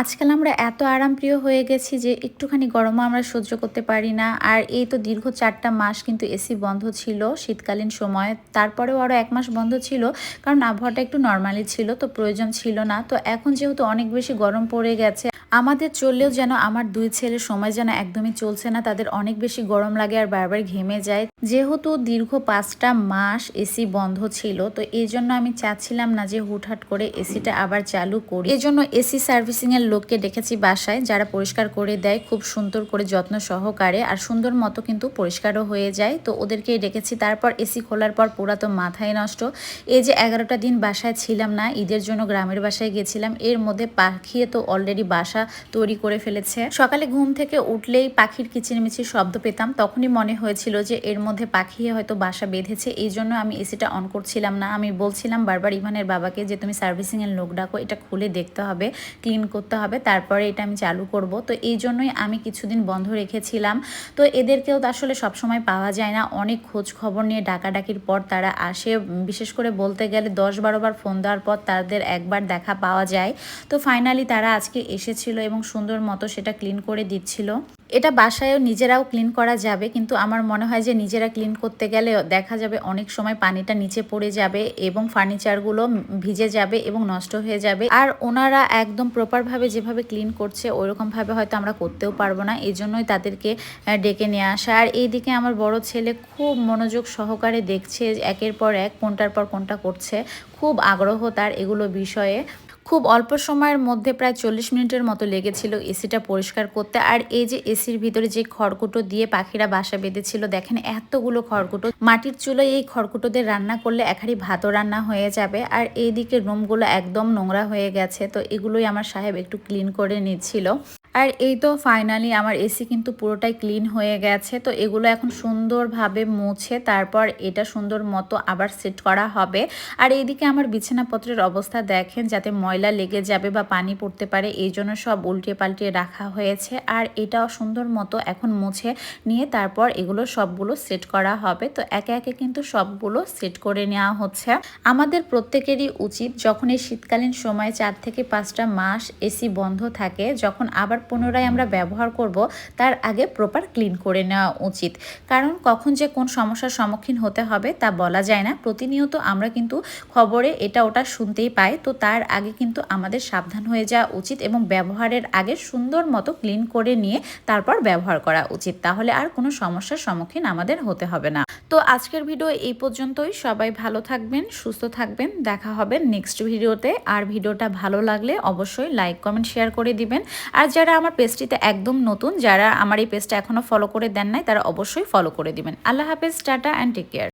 আজকাল আমরা এত আরামপ্রিয় হয়ে গেছি যে একটুখানি গরমও আমরা সহ্য করতে পারি না। আর এই তো দীর্ঘ চারটা মাস কিন্তু এসি বন্ধ ছিল শীতকালীন সময়। তারপরেও আরও এক মাস বন্ধ ছিল, কারণ আবহাওয়াটা একটু নর্মালি ছিল, তো প্রয়োজন ছিল না। তো এখন যেহেতু অনেক বেশি গরম পড়ে গেছে আমাদের চললেও যেন আমার দুই ছেলের সময় যেন একদমই চলছে না, তাদের অনেক বেশি গরম লাগে আর বারবার ঘেমে যায়। যেহেতু দীর্ঘ পাঁচটা মাস এসি বন্ধ ছিল, তো এই জন্য আমি চাচ্ছিলাম না যে হুটহাট করে এসিটা আবার চালু করি। এই জন্য এসি সার্ভিসিং এর লোককে ডেকেছি বাসায়, যারা পরিষ্কার করে দেয়, খুব সুন্দর করে যত্ন সহকারে আর সুন্দর মতো কিন্তু পরিষ্কারও হয়ে যায়। তো ওদেরকে ডেকেছি, তারপর এসি খোলার পর পুরা তো মাথায় নষ্ট। এই যে এগারোটা দিন বাসায় ছিলাম না, ঈদের জন্য গ্রামের বাসায় গেছিলাম, এর মধ্যে পাখিয়ে তো অলরেডি বাসা তৈরি করে ফেলেছে। সকালে ঘুম থেকে উঠলেই পাখির কিচিরমিচির শব্দ পেতাম। তখনই মনে হয়েছিল যে এর মধ্যে পাখি হয়তো বাসা বেঁধেছে। এই জন্য আমি এসিটা অন করছিলাম না। আমি বলছিলাম বারবার ইভানের বাবাকে যে, তুমি সার্ভিসিং এর লোক ডাকো, এটা খুলে দেখতে হবে, ক্লিন করতে হবে, তারপরে এটা আমি চালু করব। তো এই জন্যই আমি কিছুদিন বন্ধ রেখেছিলাম। তো এদেরকেও তো আসলে সবসময় পাওয়া যায় না। অনেক খোঁজ খবর নিয়ে ডাকাডাকির পর তারা আসে। বিশেষ করে বলতে গেলে দশ বারো বার ফোন দেওয়ার পর তাদের একবার দেখা পাওয়া যায়। তো ফাইনালি তারা আজকে এসেছিল। এবং সুন্দর মতো সেটা ক্লিন করে দিচ্ছিল। এটা বাসায়ও নিজেরাও ক্লিন করা যাবে, কিন্তু আমার মনে হয় যে নিজেরা ক্লিন করতে গেলে দেখা যাবে অনেক সময় পানিটা নিচে পড়ে যাবে এবং ফার্নিচারগুলো ভিজে যাবে এবং নষ্ট হয়ে যাবে। আর ওনারা একদম প্রপারভাবে যেভাবে ক্লিন করছে ওইরকমভাবে হয়তো আমরা করতেও পারব না। এই জন্যই তাদেরকে ডেকে নিয়ে আসা। আর এইদিকে আমার বড় ছেলে খুব মনোযোগ সহকারে দেখছে, একের পর এক কোনটার পর কোনটা করছে, খুব আগ্রহ তার এগুলো বিষয়ে। খুব অল্প সময়ের মধ্যে প্রায় চল্লিশ মিনিটের মতো লেগেছিল এসিটা পরিষ্কার করতে। আর এই যে এসির ভিতরে যে খড়কুটো দিয়ে পাখিরা বাসা বেঁধেছিল, দেখেন এতগুলো খড়কুটো। মাটির চুলোয় এই খড়কুটোদের রান্না করলে একারি ভাতও রান্না হয়ে যাবে। আর এইদিকে রুমগুলো একদম নোংরা হয়ে গেছে, তো এগুলোই আমার সাহেব একটু ক্লিন করে নিচ্ছিল। আর এই তো ফাইনালি আমার এসি কিন্তু পুরোটাই ক্লিন হয়ে গেছে। তো এগুলো এখন সুন্দরভাবে মুছে তারপর এটা সুন্দর মতো আবার সেট করা হবে। আর এইদিকে আমার বিছানাপত্রের অবস্থা দেখেন, যাতে ময়লা লেগে যাবে বা পানি পড়তে পারে, এই জন্য সব উল্টে পাল্টে রাখা হয়েছে। আর এটাও সুন্দর মতো এখন মুছে নিয়ে তারপর এগুলো সবগুলো সেট করা হবে। তো একে একে কিন্তু সবগুলো সেট করে নেওয়া হচ্ছে। আমাদের প্রত্যেকেরই উচিত, যখন এই শীতকালীন সময় চার থেকে পাঁচটা মাস এসি বন্ধ থাকে, যখন আবার পুনরায় আমরা ব্যবহার করব, তার আগে প্রপার ক্লিন করে নেওয়া উচিত। কারণ কখন যে কোন সমস্যার সম্মুখীন হতে হবে তা বলা যায় না। প্রতিনিয়ত আমরা কিন্তু খবরে এটা ওটা শুনতেই পাই। তো তার আগে কিন্তু আমাদের সাবধান হয়ে যাওয়া উচিত এবং ব্যবহারের আগে সুন্দর মতো ক্লিন করে নিয়ে তারপর ব্যবহার করা উচিত। তাহলে আর কোনো সমস্যার সম্মুখীন আমাদের হতে হবে না। তো আজকের ভিডিও এই পর্যন্তই। সবাই ভালো থাকবেন, সুস্থ থাকবেন। দেখা হবে নেক্সট ভিডিওতে আর ভিডিওটা ভালো লাগলে অবশ্যই লাইক কমেন্ট শেয়ার করে দিবেন। আর যারা আমার পেজটিতে একদম নতুন, যারা আমার এই পেজটা এখনও ফলো করে দেন নাই, তারা অবশ্যই ফলো করে দিবেন। আল্লাহ হাফেজ, টাটা অ্যান্ড টেক কেয়ার